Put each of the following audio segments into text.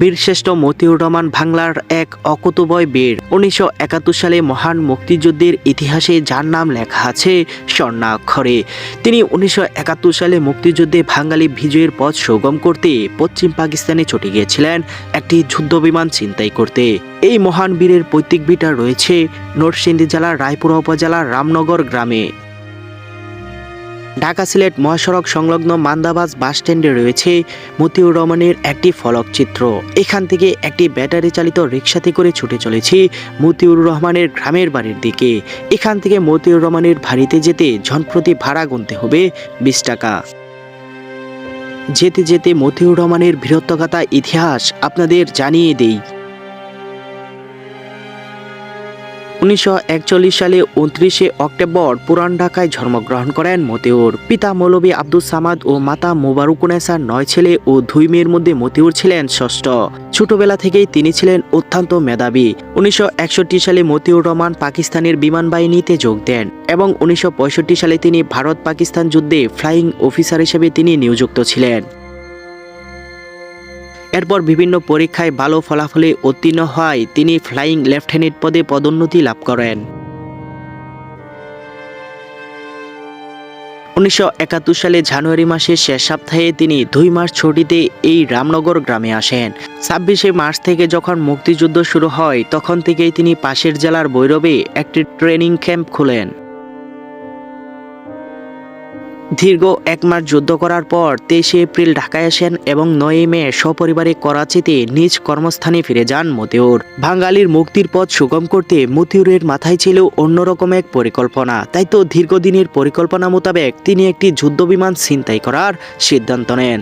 বীরশ্রেষ্ঠ মতিউর রহমান বাংলার এক অকুতবয় বীর। উনিশশো একাত্তর সালে মহান মুক্তিযুদ্ধের ইতিহাসে যার নাম লেখা আছে, স্বর্ণাক্ষরে। তিনি উনিশশো একাত্তর সালে মুক্তিযুদ্ধে বাঙালি বিজয়ের পথ সুগম করতে পশ্চিম পাকিস্তানে ছুটে গিয়েছিলেন, একটি যুদ্ধবিমান ছিনতাই করতে। এই মহান বীরের পৈতৃক ভিটা রয়েছে নরসিংদী জেলার রায়পুরা উপজেলার রামনগর গ্রামে। ঢাকা সিলেট মহাসড়ক সংলগ্ন মান্দাবাজ বাস স্ট্যান্ডে রয়েছে মতিউর রহমানের একটি ফলকচিত্র। এখান থেকে একটি ব্যাটারি চালিত রিক্সাতে করে ছুটে চলেছি মতিউর রহমানের গ্রামের বাড়ির দিকে। এখান থেকে মতিউর রহমানের বাড়িতে যেতে ঝনপ্রতি ভাড়া গুনতে হবে বিশ টাকা। যেতে যেতে মতিউর রহমানের বীরত্বগাথা ইতিহাস আপনাদের জানিয়ে দেই। উনিশশো একচল্লিশ সালে উনত্রিশে অক্টোবর পুরান ঢাকায় জন্মগ্রহণ করেন মতিউর। পিতা মৌলবী আব্দুল সামাদ ও মাতা মোবারুকুনেসার নয় ছেলে ও দুই মেয়ের মধ্যে মতিউর ছিলেন ষষ্ঠ। ছোটবেলা থেকেই তিনি ছিলেন অত্যন্ত মেধাবী। উনিশশো একষট্টি সালে মতিউর রহমান পাকিস্তানের বিমান বাহিনীতে যোগ দেন এবং উনিশশো পঁয়ষট্টি সালে তিনি ভারত পাকিস্তান যুদ্ধে ফ্লাইং অফিসার হিসেবে তিনি নিযুক্ত ছিলেন। এরপর বিভিন্ন পরীক্ষায় ভালো ফলাফলে উত্তীর্ণ হয় তিনি ফ্লাইং লেফটেন্যান্ট পদে পদোন্নতি লাভ করেন। উনিশশো একাত্তর সালে জানুয়ারি মাসের শেষ সপ্তাহে তিনি দুই মাস ছুটিতে এই রামনগর গ্রামে আসেন। ছাব্বিশে মার্চ থেকে যখন মুক্তিযুদ্ধ শুরু হয়, তখন থেকেই তিনি পাশের জেলার বৈরবে একটি ট্রেনিং ক্যাম্প খুলেন। দীর্ঘ এক মাস যুদ্ধ করার পর তেইশে এপ্রিল ঢাকায় আসেন এবং নয় মে সপরিবারে করাচিতে নিজ কর্মস্থানে ফিরে যান মতিউর। বাঙালির মুক্তির পথ সুগম করতে মতিউরের মাথায় ছিল অন্যরকম এক পরিকল্পনা। তাই তো দীর্ঘদিনের পরিকল্পনা মোতাবেক তিনি একটি যুদ্ধবিমান ছিনতাই করার সিদ্ধান্ত নেন।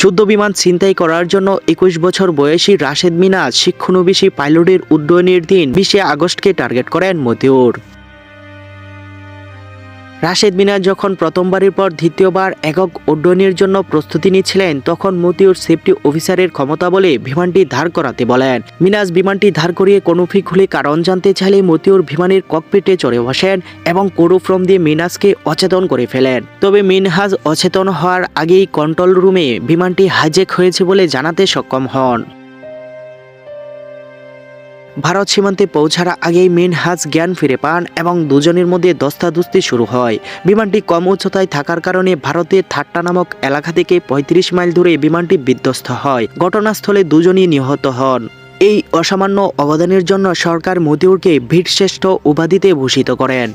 যুদ্ধবিমান ছিনতাই করার জন্য একুশ বছর বয়সী রাশেদ মিনাজ শিক্ষানবিশী পাইলটের উড্ডয়নের দিন বিশে আগস্টকে টার্গেট করেন মতিউর। রাশেদ মিনাজ যখন প্রথমবারের পর দ্বিতীয়বার একক উড্ডয়নের জন্য প্রস্তুতি নিচ্ছিলেন, তখন মতিউর সেফটি অফিসারের ক্ষমতা বলে বিমানটি ধার করাতে বলেন। মিনাজ বিমানটি ধার করিয়ে কনুফি খুলে কারণ জানতে চাইলে মতিউর বিমানের ককপিটে চড়ে বসেন এবং কোরুফ্রম দিয়ে মিনাজকে অচেতন করে ফেলেন। তবে মিনহাজ অচেতন হওয়ার আগেই কন্ট্রোল রুমে বিমানটি হাইজ্যাক হয়েছে বলে জানাতে সক্ষম হন। ভারত সীমান্তে পৌঁছার আগেই মিনহাজ জ্ঞান ফিরে পান এবং দুজনের মধ্যে দস্তাদুস্তি শুরু হয়। বিমানটি কম উচ্চতায় থাকার কারণে ভারতের থাট্টা নামক এলাকা থেকে ৩৫ মাইল ধরে বিমানটি বিধ্বস্ত হয়। ঘটনাস্থলে দুজনই নিহত হন। এই অসামান্য অবদানের জন্য সরকার মতিউরকে বীরশ্রেষ্ঠ উপাধিতে ভূষিত করেন।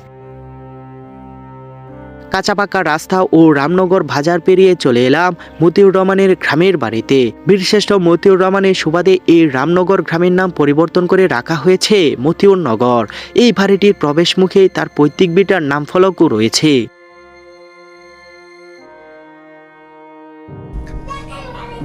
কাঁচাপাকা রাস্তা ও রামনগর বাজার পেরিয়ে চলে এলাম মতিউর রহমানের গ্রামের বাড়িতে। বীরশ্রেষ্ঠ মতিউর রহমানের সুবাদে এই রামনগর গ্রামের নাম পরিবর্তন করে রাখা হয়েছে মতিউর নগর। এই বাড়িটির প্রবেশ মুখে তার পৈতৃক বিটার নাম ফলকও রয়েছে।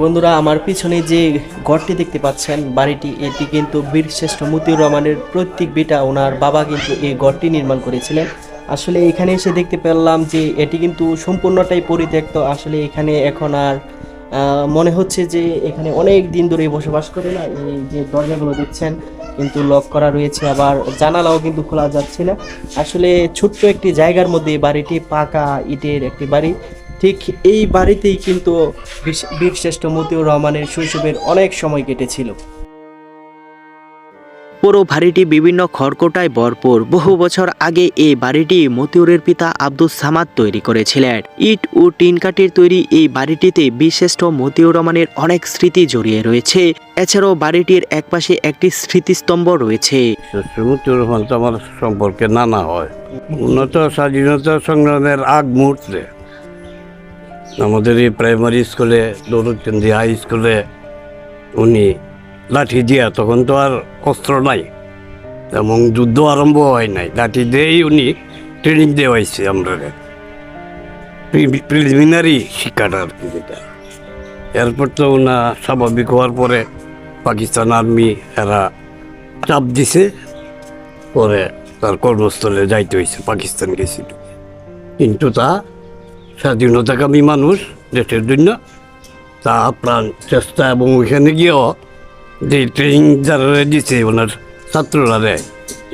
বন্ধুরা, আমার পিছনে যে ঘরটি দেখতে পাচ্ছেন, বাড়িটি, এটি কিন্তু বীরশ্রেষ্ঠ মতিউর রহমানের প্রত্যেক বিটা। ওনার বাবা কিন্তু এই ঘরটি নির্মাণ করেছিলেন। আসলে এখানে এসে দেখতে পেলাম যে এটি কিন্তু সম্পূর্ণটাই পরিত্যক্ত। আসলে এখানে এখন আর মনে হচ্ছে যে এখানে অনেক দিন ধরে বসবাস করে না। এই যে দরজাগুলো দেখছেন, কিন্তু লক করা রয়েছে আবার জানালাও কিন্তু খোলা যাচ্ছে না। আসলে ছোট্ট একটি জায়গার মধ্যে বাড়িটি পাকা ইটের একটি বাড়ি। ঠিক এই বাড়িতেই কিন্তু বীর- বীরশ্রেষ্ঠ মতিউর রহমানের শৈশবের অনেক সময় কেটেছিল। পুরো বাড়িটি বিভিন্ন খড়কোটায় ভরপুর। বহু বছর আগে এই বাড়িটি মতিউরের পিতা আব্দুল সামাদ তৈরি করেছিলেন। ইট ও টিন কাঠের তৈরি এই বাড়িটিতে বিশিষ্ট মতিউর রহমানের অনেক স্মৃতি জড়িয়ে রয়েছে। এছাড়াও বাড়িটির একপাশে একটি স্মৃতিস্তম্ভ রয়েছে। আমার সম্পর্কে নানা হয়। উন্নত স্বাধীনতা সংগ্রামের আগ মুহূর্তে আমাদের এই প্রাইমারি স্কুলে দৌলতচন্দি হাই স্কুলে উনি লাঠি দিয়া তখন তো আর অস্ত্র নাই। এবং যুদ্ধ আরম্ভ হয় নাই, লাঠি দিয়েই উনি ট্রেনিং দেওয়াইছে আমরা প্রিলিমিনারি শিক্ষাটা আর কি যেটা। এরপর তো ওনা স্বাভাবিক হওয়ার পরে পাকিস্তান আর্মি এরা চাপ দিছে, পরে তার কর্মস্থলে যাইতে হয়েছে পাকিস্তান গেছিল। কিন্তু তা স্বাধীনতাকামী মানুষ দেশের জন্য তা প্রাণ চেষ্টা এবং ওইখানে গিয়েও যে ট্রেনিং যারা দিছে ওনার ছাত্ররা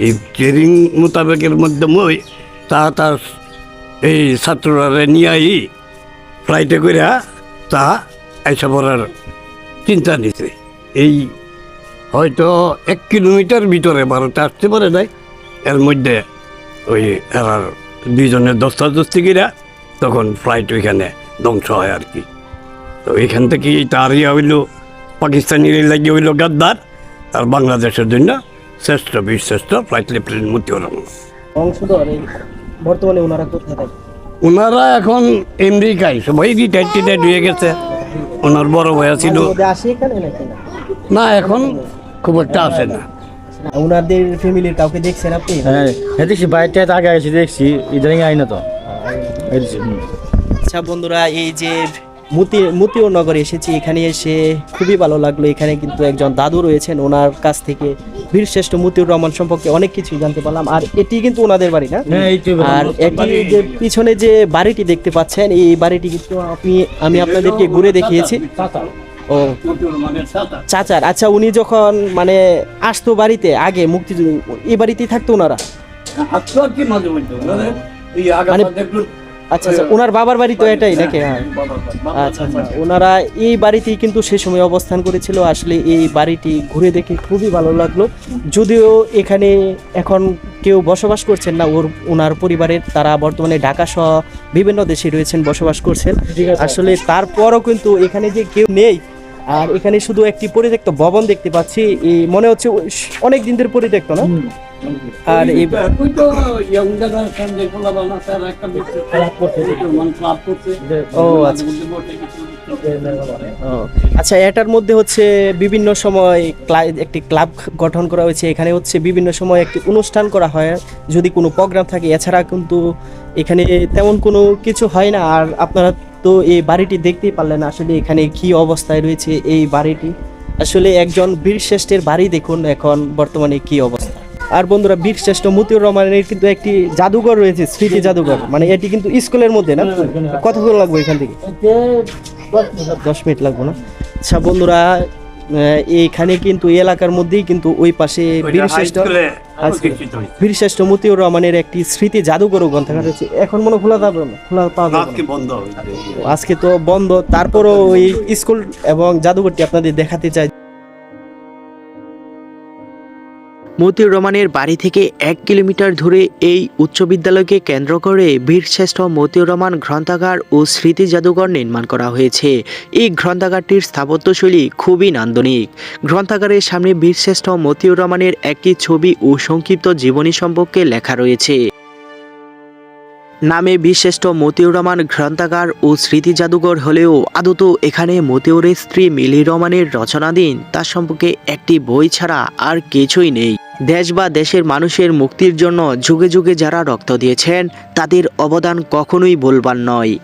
এই ট্রেনিং মোতাবেকের মাধ্যমে তা তার এই ছাত্ররা নিয়ে আই ফ্লাইটে করে তা আইসা পড়ার চিন্তা নিছে। এই হয়তো এক কিলোমিটার ভিতরে ভারতে আসতে পারে নাই, এর মধ্যে ওই এরার দুইজনের দস্তাদস্তি কিরা তখন ফ্লাইট ওইখানে ধ্বংস হয় আর কি। তো এখান থেকে তার ইয়ে হইল পাকিস্তানি লাগিয়ে হইল গাদ্দার আর বাংলাদেশের জন্য শ্রেষ্ঠ বীর শ্রেষ্ঠ ফ্লাইট লেফটেন্যান্ট মতিউর রহমান। বংশধর বর্তমানে ওনারা কোথায় থাকে? ওনারা এখন আমেরিকায় সবাই রিটায়ার টিটায়ার হয়ে গেছে। ওনার বড় ভাইয়া ছিল না? এখন খুব একটা আসে না। ওনাদের ফ্যামিলির কাউকে দেখছেন আপনি? হ্যাঁ হ্যাঁ দেখছি আগে দেখছি ইদানিং আই না তো। আচ্ছা বন্ধুরা এই যে মুতি মুতিও নগরে এসেছি। এখানে এসে খুবই ভালো লাগল। এখানে কিন্তু একজন দাদু রয়েছেন ওনার কাছ থেকে বীরশ্রেষ্ঠ মতিউর রহমান সম্পর্কে অনেক কিছু জানতে পারলাম। আর এটি কিন্তু ওনাদের বাড়ি না? হ্যাঁ আর এটি যে পিছনে যে বাড়িটি দেখতে পাচ্ছেন এই বাড়িটি কিন্তু আপনি আমি আপনাদেরকে ঘুরে দেখিয়েছি। ও। চাচার আচ্ছা উনি যখন মানে আসতো বাড়িতে আগে মুক্তিযুদ্ধ এই বাড়িতেই থাকতো ওনারা? মানে- আচ্ছা আচ্ছা ওনার বাবার বাড়ি তো এটাই নাকি? হ্যাঁ আচ্ছা আচ্ছা ওনারা এই বাড়িতেই কিন্তু সে সময় অবস্থান করেছিল। আসলে এই বাড়িটি ঘুরে দেখে খুবই ভালো লাগল। যদিও এখানে এখন কেউ বসবাস করছেন না ওর ওনার পরিবারের তারা বর্তমানে ঢাকা সহ বিভিন্ন দেশে রয়েছেন বসবাস করছেন। আসলে তারপরও কিন্তু এখানে যে কেউ নেই আর এখানে শুধু একটি পরিত্যক্ত ভবন দেখতে পাচ্ছি এই মনে হচ্ছে অনেক দিন ধরে পরিত্যক্ত না? আর ও আচ্ছা। আচ্ছা এটার মধ্যে হচ্ছে বিভিন্ন সময় একটি ক্লাব গঠন করা হয়েছে। এখানে হচ্ছে বিভিন্ন সময় একটি অনুষ্ঠান করা হয়। যদি কোনো প্রোগ্রাম থাকে এছাড়া কিন্তু এখানে তেমন কোনো কিছু হয় না। আর আপনারা তো এই বাড়িটি দেখতেই পারলেন আসলে এখানে কি অবস্থায় রয়েছে এই বাড়িটি। আসলে একজন বীরশ্রেষ্ঠের বাড়ি দেখুন এখন বর্তমানে কি অবস্থা। আর বন্ধুরা বীরশ্রেষ্ঠ মতিউর রহমানের কিন্তু একটি জাদুঘর রয়েছে স্মৃতি জাদুঘর। মানে এটি কিন্তু স্কুলের মধ্যে না? কতক্ষণ লাগবে এখান থেকে? দশ মিনিট লাগবে না? আচ্ছা বন্ধুরা এইখানে কিন্তু এলাকার মধ্যেই কিন্তু ওই পাশে বীরশ্রেষ্ঠ। বীরশ্রেষ্ঠ মতিউর রহমানের একটি স্মৃতি জাদুঘর ও গ্রন্থাগার রয়েছে। এখন মনে খোলা যাবে না? খোলা পাওয়া যাবে বন্ধ আজকে তো বন্ধ। তারপরও ওই স্কুল এবং জাদুঘরটি আপনাদের দেখাতে চাই। মতিউর রহমানের বাড়ি থেকে এক কিলোমিটার দূরে এই উচ্চ বিদ্যালয়কে কেন্দ্র করে বীরশ্রেষ্ঠ মতিউর রহমান গ্রন্থাগার ও স্মৃতি জাদুঘর নির্মাণ করা হয়েছে। এই গ্রন্থাগারটির স্থাপত্যশৈলী খুবই নান্দনিক। গ্রন্থাগারের সামনে বীরশ্রেষ্ঠ মতিউর রহমানের একটি ছবি ও সংক্ষিপ্ত জীবনী সম্পর্কে লেখা রয়েছে। নামে বিশিষ্ট মতিউর রহমান গ্রন্থাগার ও স্মৃতি জাদুঘর হলেও আদত এখানে মতিউরের স্ত্রী মিলি রহমানের রচনাধীন। তার সম্পর্কে একটি বই ছাড়া আর কিছুই নেই। দেশ বা দেশের মানুষের মুক্তির জন্য যুগে যুগে যারা রক্ত দিয়েছেন, তাদের অবদান কখনোই বলবার নয়।